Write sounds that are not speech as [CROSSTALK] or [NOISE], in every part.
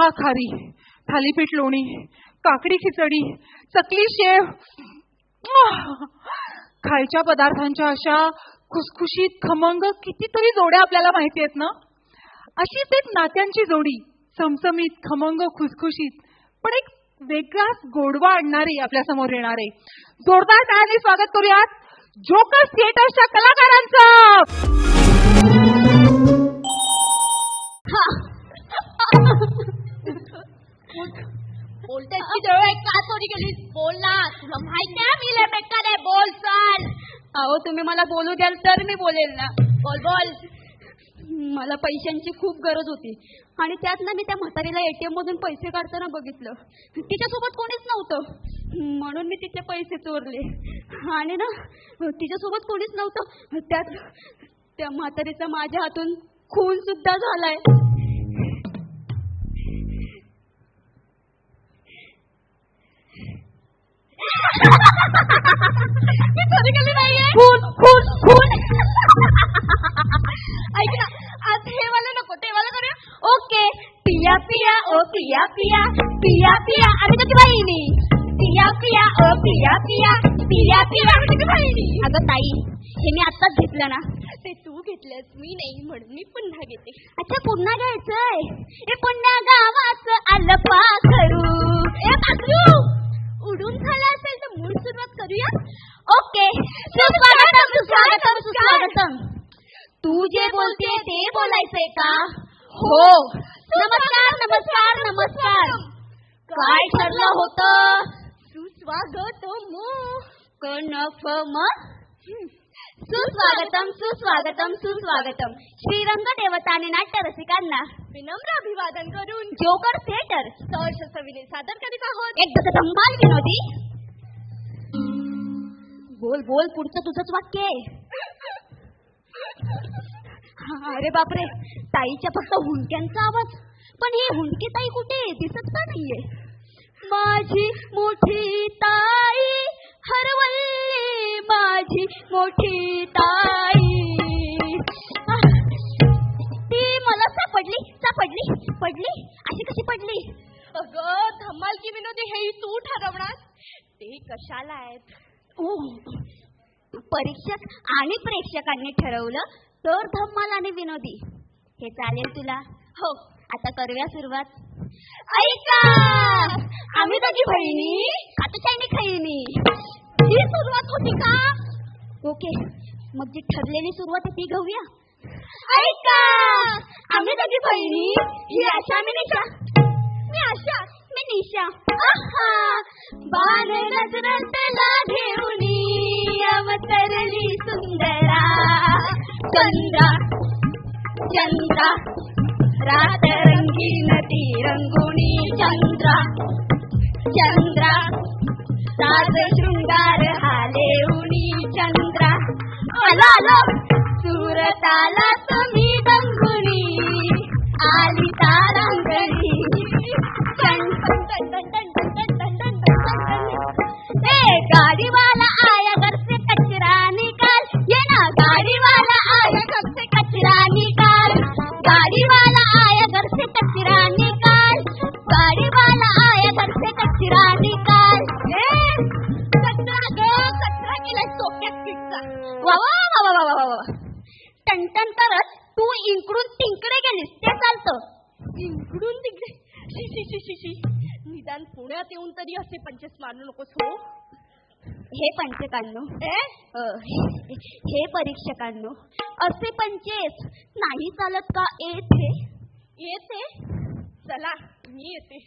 चहा खारी थालीपीठ लोणी काकडी खिचडी चकली शेव. खायच्या पदार्थांच्या अशा खुसखुशीत खमंग कितीतरी जोड्या आपल्याला माहिती आहेत ना? अशीच एक नात्यांची जोडी चमचमीत खमंग खुसखुशीत पण एक वेगळाच गोडवा आणणारी आपल्यासमोर येणार. आहे जोरदार टाळ्यांनी स्वागत करूयात. जोकर थिएटरच्या कलाकारांचं. बोलतेची जवळ का चोरी केली बोल ना तुला माहीत आहे मी लेपेक्का बोल चाल. अहो तुम्ही मला बोलू द्याल तर मी बोलेल ना. बोल बोल. मला पैशांची खूप गरज होती. आणि त्यात ना मी त्या म्हातारीला एटीएम मधून पैसे काढताना बघितलं. तिच्यासोबत कोणीच नव्हतं. म्हणून मी तिचे पैसे चोरले. आणि ना तिच्यासोबत कोणीच नव्हतं. त्यात त्या म्हातारीचा माझ्या हातून खून सुद्धा झालाय. मी चोरी केली नाहीये खून खून खून ऐक ना आज हे वाला नको ते वाला करूया ओके पिया पिया ओ पिया पिया पिया पिया आम्ही तुझी बहिणी पिया पिया ओ पिया पिया पिया पिया आम्ही तुझी बहिणी अगं ताई हे मी आत्ताच घेतलं ना ते तू घेतलंस मी नाही म्हणून मी पुन्हा घेते अच्छा पुन्हा घ्यायचंय हे पुन्हा गावाचं आलं पाखरू ए पाखरू उडून झालं आपण सुरुवात करूया ओके. सुस्वागतम सुस्वागतम सुस्वागतम. तू जे बोलते ते बोलायचंय का? हो. नमस्कार नमस्कार नमस्कार. काय ठरलं होतं? सुस्वागतम. म सुस्वागतम सुस्वागतम सुस्वागतम. श्रीरंग देवता आणि नाट्य रसिकांना विनम्र अभिवादन करून जोकर थिएटर सहर्ष सविने सादर करीत आहोत. एक धमाल विनोदी बोल बोल पुढचं तुझंच वाक्य आहे. हा, अरे बापरे ताईच्या फक्त हुंडक्यांचा आवाज. पण ही हुंडकी ताई कुठे दिसत का नाहीये? माझी मोठी ताई हरवली माझी मोठी ताई. ती मला सापडली सापडली पडली. अशी कशी पडली? अगं धमाल की विनोदी हे तू ठरवणार? ते कशाला आहेत परीक्षक आणि प्रेक्षकांनी ठरवलं तर धम्माल आणि विनोदी. हे चालेल तुला? हो आता करूया सुरुवात. ऐका! आम्ही दोघी बहिणी कातशाईनी खैनी. ही सुरुवात होती का? ओके मग जी ठरलेली सुरुवात आहे ती घेऊया. ऐका! आम्ही दोघी बहिणी ही आशा मी निशा. मी आशा. मी निशा आहा बाण नजरतला घेऊनी अवतरली सुंदरा चंद्रा चंद्रा रातरंगी रंगीन रंगुणी चंद्रा चंद्रा साज शृंगार हालेउनी चंद्रा आला आलो सुरताला तुम्ही दंगुणी आली तारांगणी गाड़ी वाला आया येऊन तरी असे पंचेस मारू नकोस हो? हे पंचकांनो. अ, हे परीक्षकांनो असे पंचेस नाही चालत का येथे? येथे चला मी येते.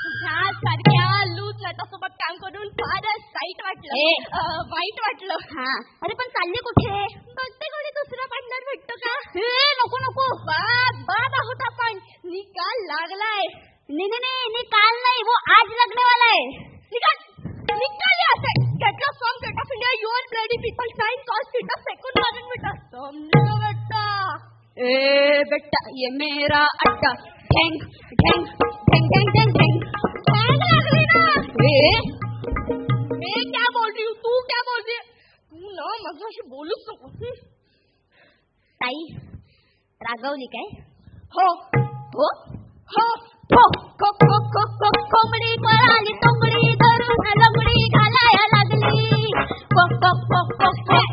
ह्या सारख्या लूज नटासोबत काम करून फारच वाईट वाटलं. अ, वाईट वाटलं. हा. अरे पण चालले कुठे? बघते कोणी दुसरा पार्टनर भेटतो का? नको नको. बाद बाद आहोत आपण निकाल लागलाय. नाही निकाल नाही बेटा ये मेरा अड्डा ठेंग ठेंग ठेंग ठेंग ठेंग ठेंग ठेंग लग रही ना ए मैं क्या बोल रही हूँ? तू क्या बोल रही है? तू ना मजाशी बोलू सको ताई रागवली काय हो। हो। हो? हो। को को को को कोंबडी पळाली कोंबडी धरून लंगडी घालाया लागली। को को को को।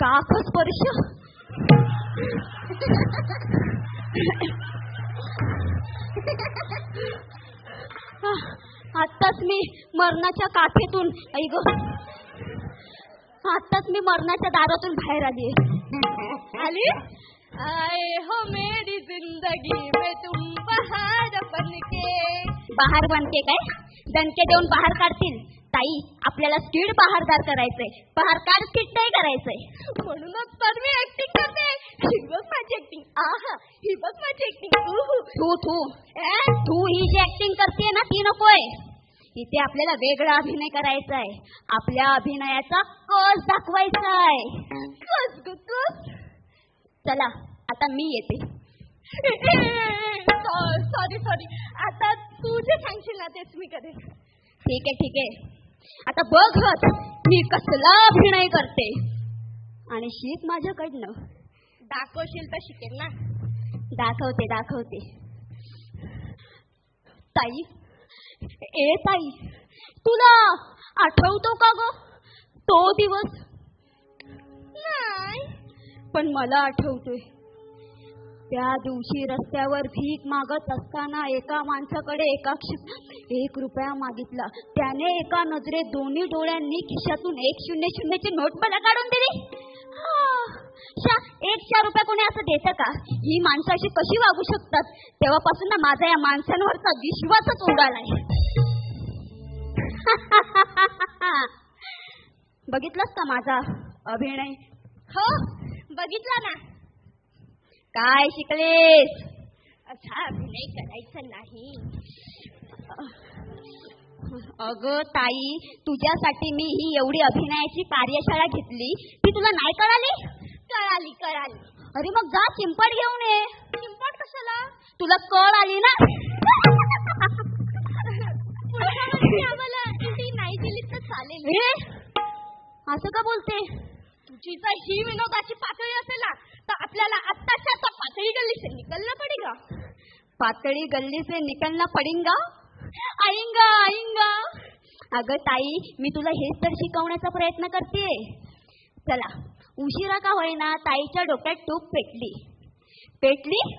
काक स्पर्श आत्ताच मी मरणाच्या काठेतून ऐक आत्ताच मी मरणाच्या दारातून बाहेर आली. आली? आए हो मेरी जिंदगी में तुम बहार बनके. बहार बनके काय? दणके देऊन बाहेर काढतील. ताई आपल्याला स्किड बहारदार करायचंय. बहार काढ स्किड नाही करायचंय. म्हणूनच तर मी ऍक्टिंग करते. ही बघ माझी ऍक्टिंग आहा ही बघ माझी ऍक्टिंग तू तू. ए, तू ही जी ऍक्टिंग करते ना ती नकोय. इथे आपल्याला वेगळा अभिनय करायचा आहे आपल्या अभिनयाचा कस दाखवायचा आहे कस ग कस? चला आता मी येते. [LAUGHS] Sorry sorry. आता तू जे सांगशील ना तेच मी करेन. ठीक आहे ठीक आहे. आता बघत मी कसला अभिनय करते. आणि शीत माझ्याकडनं. दाखवशील तर शिकेल ना. दाखवते दाखवते. ताई ए ताई तुला आठवतो का ग? तो दिवस. नाही. पण मला आठवतोय. त्या दिवशी रस्त्यावर भीक मागत असताना एका माणसाकडे एका क्षण एक रुपया मागितला. त्याने एका नजरेत दोन्ही डोळ्यांनी खिशातून एक शून्य शून्यची नोट मला काढून दिली. एक चार रुपये कोणी असं देतं का? ही माणसाशी कशी वागू शकतात? तेव्हापासून ना माझा या माणसांवरचा विश्वासच उडालाय. [LAUGHS] बघितलंस का माझा अभिनय? हो बघितला ना. काय शिकलेस? असा अभिनय करायचा नाही. अगं ताई तुझ्यासाठी मी ही एवढी अभिनयाची कार्यशाळा घेतली ती तुला नाही कळाली? कळाली कळाली. अरे मग जा चिंपट घेऊन ये. चिंपट कशाला? तुला कळ आली ना? आम्हाला नाही दिली तर चालेल. असं का बोलते? तुझी जर ही विनोदाची पातळी पातळी गल्ली से निकलना पडेगा? आईंगा आईंगा अगं ताई मी तुला हेच तर शिकवण्याचा प्रयत्न करते चला उशिरा का होईना ताईच्या डोक्यात टूप पेटली. पेटली?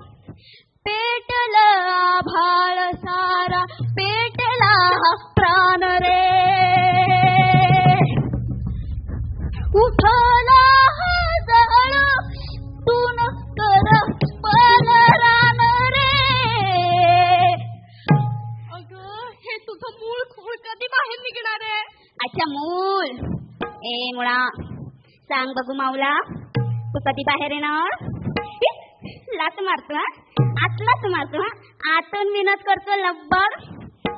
पेटल आभाळ सारा पेटला प्राण रे. उठला सांग बघू माऊला. तू कधी बाहेर येणार. लात मारतो हा. आतलाच मारतो हा. आतून विनोद करतो लब्बर.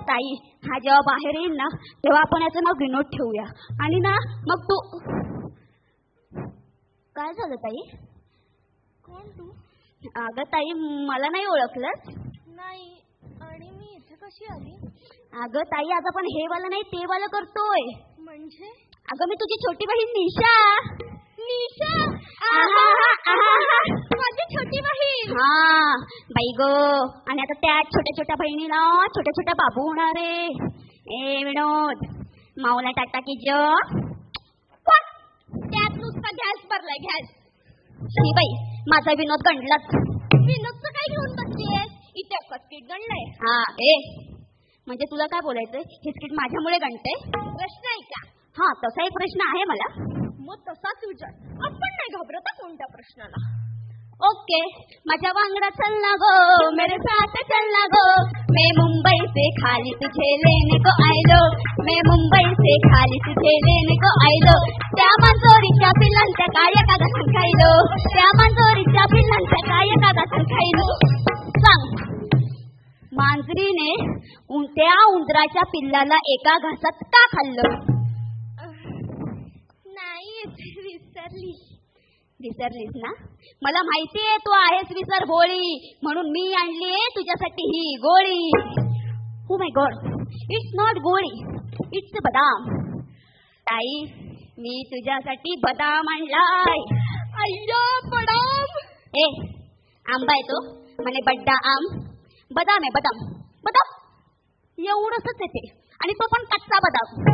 ताई हा जेव्हा बाहेर येईल ना तेव्हा आपण याचं नाव विनोद ठेवूया. आणि ना मग तू काय झालं ताई? कोण तू? अगं ताई मला नाही ओळखलंस. नाही. आणि मी इथे कशी आली? अगं ताई आज आपण हे वाला नाही ते वाला करतोय. म्हणजे? अगं मी तुझी छोटी बहीण निशा. माझी छोटी बहीण! हा बाई ग. आणि आता त्या छोट्या छोट्या बहिणीला छोट्या छोट्या बाबू होणार आहे. ए विनोद. माऊला टाटा की ज त्यात नुसता गॅस भरलाय गॅस. शी बाई माझा विनोद गंडलाच. विनोदचं काय घेऊन बसलीयस? इथे कस्किट गणलंय हा ए. म्हणजे तुला काय बोलायचंय? हे स्किट माझ्यामुळे गणतंय प्रश्न आहे का? हा तसा एक प्रश्न आहे मला. मग तसाच विचार. आपण नाही घाबरत कोणत्या प्रश्नाला. ओके माझ्या वांगडा चलना गो मेरे साथ चलना गो. मैं मुंबई से खाली तुझे लेने को आयलो मैं मुंबई से खाली तुझे लेने को आयलो त्या मंजोरीच्या पिल्लांच्या काय कागा खायलो त्या मंजोरीच्या पिल्लांच्या काय कागा खायलो सांग. मांजरीने त्या उंदराच्या पिल्लाला एका घासात का खाल्लं? विसरली विसरलीस ना? मला माहितीये तू आहेस विसर भोळी. म्हणून मी आणली तुझ्यासाठी ही गोळी. हो माय गॉड इट्स नॉट गोळी. इट्स बदाम. ताई मी तुझ्यासाठी बदाम आणलाय. अय्या बदाम. ए आंबा आहे तो. म्हणे बड्डा आम. बदाम आहे बदाम. बदाम. एवढंच येते आणि तो पण कच्चा बदाम.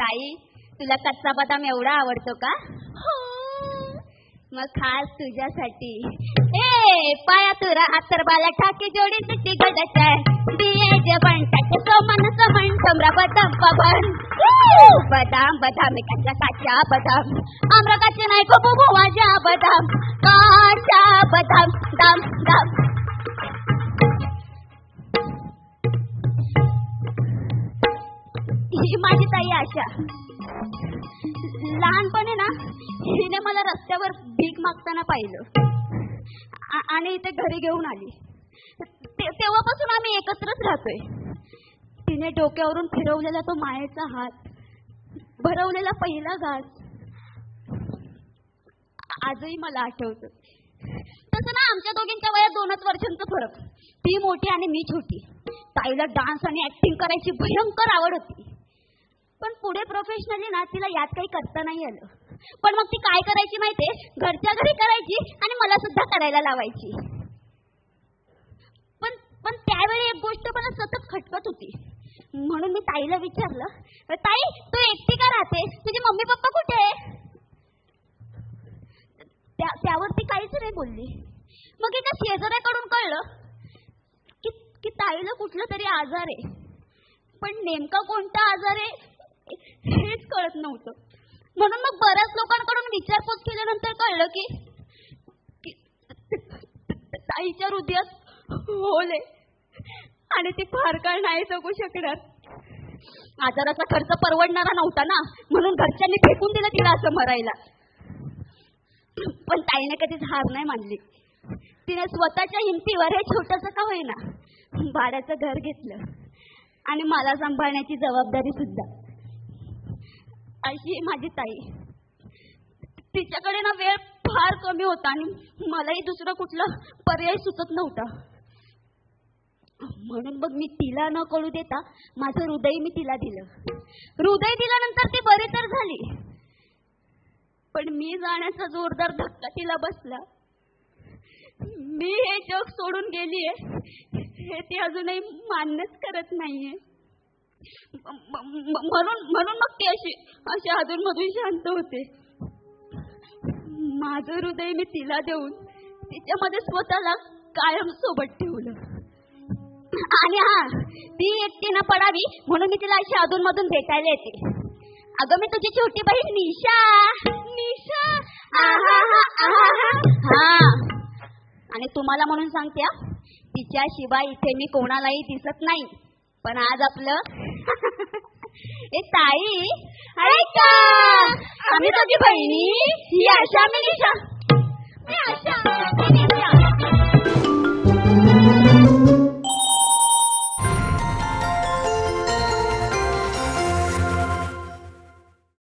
ताई तुला कच्चा बदाम एवढा आवडतो का? हा. मग खास तुझ्यासाठी. ए पाया तुरा अत्तर बाला ठाके जोडी सिटी गडत आहे. दिये जे बनतात सोमन समन समरा बदाम पवन बदाम बदाम कच्चा काचा बदाम. आमरा काचे नाही को बुबू माझ्या बदाम. काचा बदाम दाम दाम. ही माझी ताई आशा लहानपणी ना हिने मला रस्त्यावर भीक मागताना पाहिलं. आणि इथे घरी घेऊन आली. ते- तेव्हापासून आम्ही एकत्रच राहतोय. तिने डोक्यावरून फिरवलेला तो मायेचा हात भरवलेला पहिला घास आजही मला आठवत. तसं ना आमच्या दोघींच्या वयात दोनच वर्षांचा फरक. ती मोठी आणि मी छोटी. ताईला डान्स आणि ऍक्टिंग करायची भयंकर आवड होती. पण पुढे प्रोफेशनली ना तिला यात काही करता नाही आलं. पण मग ती काय करायची माहितीये घरच्या घरी करायची आणि मला सुद्धा करायला लावायची. पण पण त्यावेळी एक गोष्ट मला सतत खटकत होती. म्हणून मी ताईला विचारलं ताई तू एकटी का राहते तुझे मम्मी पप्पा कुठे आहे? त्या त्यावर ती काहीच नाही बोलली. मग एका शेजाऱ्याकडून कळलं की की ताईला कुठला तरी आजार आहे. पण नेमका कोणता आजार आहे? हेच कळत नव्हतं. म्हणून मग बऱ्याच लोकांकडून विचारपूस केल्यानंतर कळलं की ताईच्या हृदयात होले आहे. आणि ती फार काळ नाही जगू शकणार. आजाराचा खर्च परवडणारा नव्हता ना. म्हणून घरच्यांनी फेकून दिलं तिला असं मरायला पण ताईने कधीच हार नाही मानली. तिने स्वतःच्या हिमतीवर हे छोटस का होईना भाड्याचं घर घेतलं. आणि मला सांभाळण्याची जबाबदारी सुद्धा. अशी माझी ताई. तिच्याकडे ना वेळ फार कमी होता आणि मलाही दुसरा कुठला पर्याय सुचत नव्हता. म्हणून मग मी तिला न कळू देता माझं हृदय मी तिला दिलं. हृदय दिल्यानंतर ती बरी तर झाली. पण मी जाण्याचा जोरदार धक्का तिला बसला. मी हे जग सोडून गेलीये हे ती अजूनही मान्यच करत नाहीये. म्हणून म्हणून मग ती अशी अशी अधूनमधून शांत होते. माझं हृदय मी तिला देऊन तिच्यामध्ये स्वतःला कायम सोबत ठेवलं. आणि हा ती एकटी न पडावी म्हणून मी तिला अशी अधूनमधून भेटायला येते. अगं मी तुझी छोटी बहीण निशा. निशा? हा आणि तुम्हाला म्हणून सांगते तिच्याशिवाय इथे मी कोणालाही दिसत नाही. पण आज आपलं ए ताई. ऐका आम्ही दोघी बहिणी. ही आशा मी निशा. मी आशा